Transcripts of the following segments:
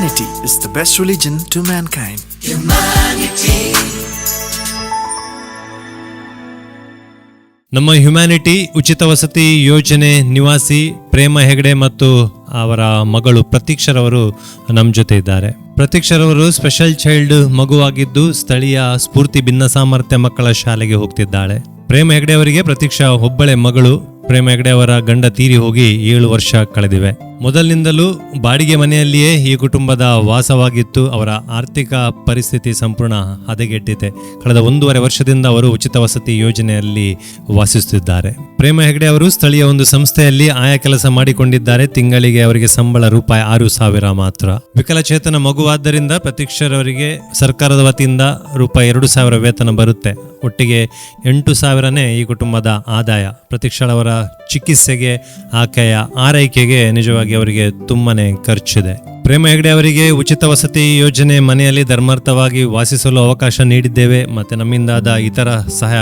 Humanity is the best religion to mankind. ನಮ್ಮ humanity ಉಚಿತ ವಸತಿ ಯೋಜನೆ ನಿವಾಸಿ ಪ್ರೇಮ ಹೆಗಡೆ ಮತ್ತು ಅವರ ಮಗಳು ಪ್ರತೀಕ್ಷರವರು ನಮ್ಮ ಜೊತೆ ಇದ್ದಾರೆ. ಪ್ರತೀಕ್ಷರವರು ಸ್ಪೆಷಲ್ ಚೈಲ್ಡ್ ಮಗುವಾಗಿದ್ದು ಸ್ಥಳೀಯ ಸ್ಫೂರ್ತಿ ಭಿನ್ನ ಸಾಮರ್ಥ್ಯ ಮಕ್ಕಳ ಶಾಲೆಗೆ ಹೋಗ್ತಿದ್ದಾಳೆ. ಪ್ರೇಮ ಹೆಗಡೆ ಅವರಿಗೆ ಪ್ರತೀಕ್ಷಾ ಒಬ್ಬಳೆ ಮಗಳು ಪ್ರೇಮ ಹೆಗಡೆ ಅವರ ಗಂಡ ತೀರಿ ಹೋಗಿ ಏಳು ವರ್ಷ ಕಳೆದಿವೆ. ಮೊದಲಿನಿಂದಲೂ ಬಾಡಿಗೆ ಮನೆಯಲ್ಲಿಯೇ ಈ ಕುಟುಂಬದ ವಾಸವಾಗಿತ್ತು. ಅವರ ಆರ್ಥಿಕ ಪರಿಸ್ಥಿತಿ ಸಂಪೂರ್ಣ ಹದಗೆಟ್ಟಿದೆ. ಕಳೆದ ಒಂದೂವರೆ ವರ್ಷದಿಂದ ಅವರು ಉಚಿತ ವಸತಿ ಯೋಜನೆಯಲ್ಲಿ ವಾಸಿಸುತ್ತಿದ್ದಾರೆ. ಪ್ರೇಮ ಹೆಗಡೆ ಅವರು ಸ್ಥಳೀಯ ಒಂದು ಸಂಸ್ಥೆಯಲ್ಲಿ ಆಯಾ ಕೆಲಸ ಮಾಡಿಕೊಂಡಿದ್ದಾರೆ. ತಿಂಗಳಿಗೆ ಅವರಿಗೆ ಸಂಬಳ ರೂಪಾಯಿ ಆರು ಸಾವಿರ ಮಾತ್ರ. ವಿಕಲಚೇತನ ಮಗುವಾದ್ದರಿಂದ ಪ್ರತೀಕ್ಷರವರಿಗೆ ಸರ್ಕಾರದ ವತಿಯಿಂದ ರೂಪಾಯಿ ಎರಡು ಸಾವಿರ ವೇತನ ಬರುತ್ತೆ. ಒಟ್ಟಿಗೆ ಎಂಟು ಸಾವಿರನೇ ಈ ಕುಟುಂಬದ ಆದಾಯ. ಪ್ರತೀಕ್ಷಳವರ ಚಿಕಿತ್ಸೆಗೆ ಆಕೆಯ ಆರೈಕೆಗೆ ನಿಜವಾಗಿ ಅವರಿಗೆ ತುಂಬಾ ಖರ್ಚಿದೆ. ಪ್ರೇಮ ಹೆಗಡೆ ಅವರಿಗೆ ಉಚಿತ ವಸತಿ ಯೋಜನೆ ಮನೆಯಲ್ಲಿ ಧರ್ಮಾರ್ಥವಾಗಿ ವಾಸಿಸಲು ಅವಕಾಶ ನೀಡಿದ್ದೇವೆ. ಮತ್ತು ನಮ್ಮಿಂದಾದ ಇತರ ಸಹಾಯ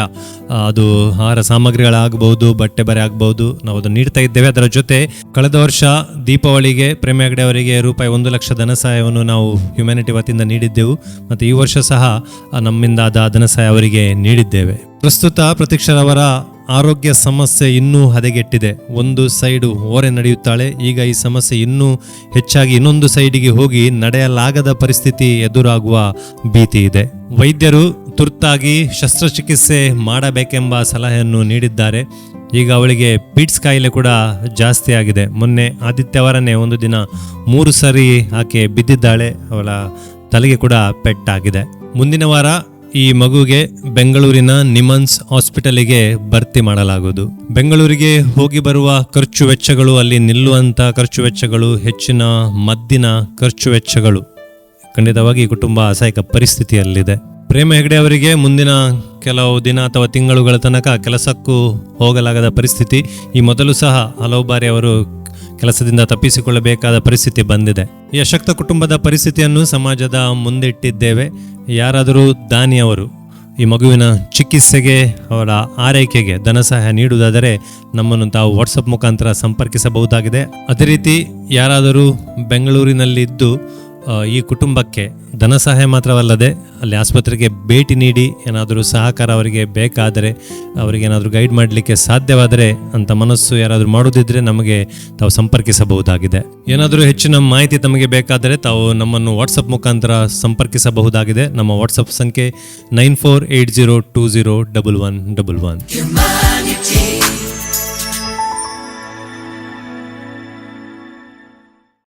ಅದು ಆಹಾರ ಸಾಮಗ್ರಿಗಳಾಗಬಹುದು, ಬಟ್ಟೆ ಬರೆ ಆಗಬಹುದು, ನಾವು ಅದನ್ನು ನೀಡ್ತಾ ಇದ್ದೇವೆ. ಅದರ ಜೊತೆ ಕಳೆದ ವರ್ಷ ದೀಪಾವಳಿಗೆ ಪ್ರೇಮ ಹೆಗಡೆ ಅವರಿಗೆ ರೂಪಾಯಿ ಒಂದು ಲಕ್ಷ ಧನ ಸಹಾಯವನ್ನು ನಾವು ಹ್ಯುಮ್ಯಾನಿಟಿ ವತಿಯಿಂದ ನೀಡಿದ್ದೆವು. ಮತ್ತು ಈ ವರ್ಷ ಸಹ ನಮ್ಮಿಂದಾದ ಧನ ಸಹಾಯ ಅವರಿಗೆ ನೀಡಿದ್ದೇವೆ. ಪ್ರಸ್ತುತ ಪ್ರತೀಕ್ಷರವರ ಆರೋಗ್ಯ ಸಮಸ್ಯೆ ಇನ್ನೂ ಹದಗೆಟ್ಟಿದೆ. ಒಂದು ಸೈಡು ಓರೆ ನಡೆಯುತ್ತಾಳೆ. ಈಗ ಈ ಸಮಸ್ಯೆ ಇನ್ನೂ ಹೆಚ್ಚಾಗಿ ಇನ್ನೊಂದು ಸೈಡಿಗೆ ಹೋಗಿ ನಡೆಯಲಾಗದ ಪರಿಸ್ಥಿತಿ ಎದುರಾಗುವ ಭೀತಿ ಇದೆ. ವೈದ್ಯರು ತುರ್ತಾಗಿ ಶಸ್ತ್ರಚಿಕಿತ್ಸೆ ಮಾಡಬೇಕೆಂಬ ಸಲಹೆಯನ್ನು ನೀಡಿದ್ದಾರೆ. ಈಗ ಅವಳಿಗೆ ಪಿಟ್ಸ್ ಕಾಯಿಲೆ ಕೂಡ ಜಾಸ್ತಿ ಆಗಿದೆ. ಮೊನ್ನೆ ಆದಿತ್ಯವಾರನೇ ಒಂದು ದಿನ ಮೂರು ಸರಿ ಆಕೆ ಬಿದ್ದಿದ್ದಾಳೆ. ಅವಳ ತಲೆಗೆ ಕೂಡ ಪೆಟ್ಟಾಗಿದೆ. ಮುಂದಿನ ವಾರ ಈ ಮಗುಗೆ ಬೆಂಗಳೂರಿನ ನಿಮನ್ಸ್ ಹಾಸ್ಪಿಟಲಿಗೆ ಭರ್ತಿ ಮಾಡಲಾಗುವುದು. ಬೆಂಗಳೂರಿಗೆ ಹೋಗಿ ಬರುವ ಖರ್ಚು ವೆಚ್ಚಗಳು ಅಲ್ಲಿ ನಿಲ್ಲುವಂತ ಖರ್ಚು ವೆಚ್ಚಗಳು, ಹೆಚ್ಚಿನ ಮದ್ದಿನ ಖರ್ಚು ವೆಚ್ಚಗಳು. ಖಂಡಿತವಾಗಿ ಕುಟುಂಬ ಅಸಹಾಯಕ ಪರಿಸ್ಥಿತಿಯಲ್ಲಿದೆ. ಪ್ರೇಮ ಹೆಗಡೆ ಅವರಿಗೆ ಮುಂದಿನ ಕೆಲವು ದಿನ ಅಥವಾ ತಿಂಗಳುಗಳ ತನಕ ಕೆಲಸಕ್ಕೂ ಹೋಗಲಾಗದ ಪರಿಸ್ಥಿತಿ ಈ ಮೊದಲು ಸಹ ಹಲವು ಬಾರಿ ಅವರು ಕೆಲಸದಿಂದ ತಪ್ಪಿಸಿಕೊಳ್ಳಬೇಕಾದ ಪರಿಸ್ಥಿತಿ ಬಂದಿದೆ. ಈ ಅಶಕ್ತ ಕುಟುಂಬದ ಪರಿಸ್ಥಿತಿಯನ್ನು ಸಮಾಜದ ಮುಂದಿಟ್ಟಿದ್ದೇವೆ. ಯಾರಾದರೂ ದಾನಿಯವರು ಈ ಮಗುವಿನ ಚಿಕಿತ್ಸೆಗೆ, ಅವರ ಆರೈಕೆಗೆ ಧನ ಸಹಾಯ ನೀಡುವುದಾದರೆ ನಮ್ಮನ್ನು ತಾವು ವಾಟ್ಸಪ್ ಮುಖಾಂತರ ಸಂಪರ್ಕಿಸಬಹುದಾಗಿದೆ. ಅದೇ ರೀತಿ ಯಾರಾದರೂ ಬೆಂಗಳೂರಿನಲ್ಲಿದ್ದು ಈ ಕುಟುಂಬಕ್ಕೆ ಧನ ಸಹಾಯ ಮಾತ್ರವಲ್ಲದೆ ಅಲ್ಲಿ ಆಸ್ಪತ್ರೆಗೆ ಭೇಟಿ ನೀಡಿ, ಏನಾದರೂ ಸಹಕಾರ ಅವರಿಗೆ ಬೇಕಾದರೆ ಅವರಿಗೆ ಏನಾದರೂ ಗೈಡ್ ಮಾಡಲಿಕ್ಕೆ ಸಾಧ್ಯವಾದರೆ ಅಂತ ಮನಸ್ಸು ಯಾರಾದರೂ ಮಾಡೋದಿದ್ರೆ ನಮಗೆ ತಾವು ಸಂಪರ್ಕಿಸಬಹುದಾಗಿದೆ. ಏನಾದರೂ ಹೆಚ್ಚಿನ ಮಾಹಿತಿ ತಮಗೆ ಬೇಕಾದರೆ ತಾವು ನಮ್ಮನ್ನು ವಾಟ್ಸಪ್ ಮುಖಾಂತರ ಸಂಪರ್ಕಿಸಬಹುದಾಗಿದೆ. ನಮ್ಮ ವಾಟ್ಸಪ್ ಸಂಖ್ಯೆ nine four eight zero two zero double one double one.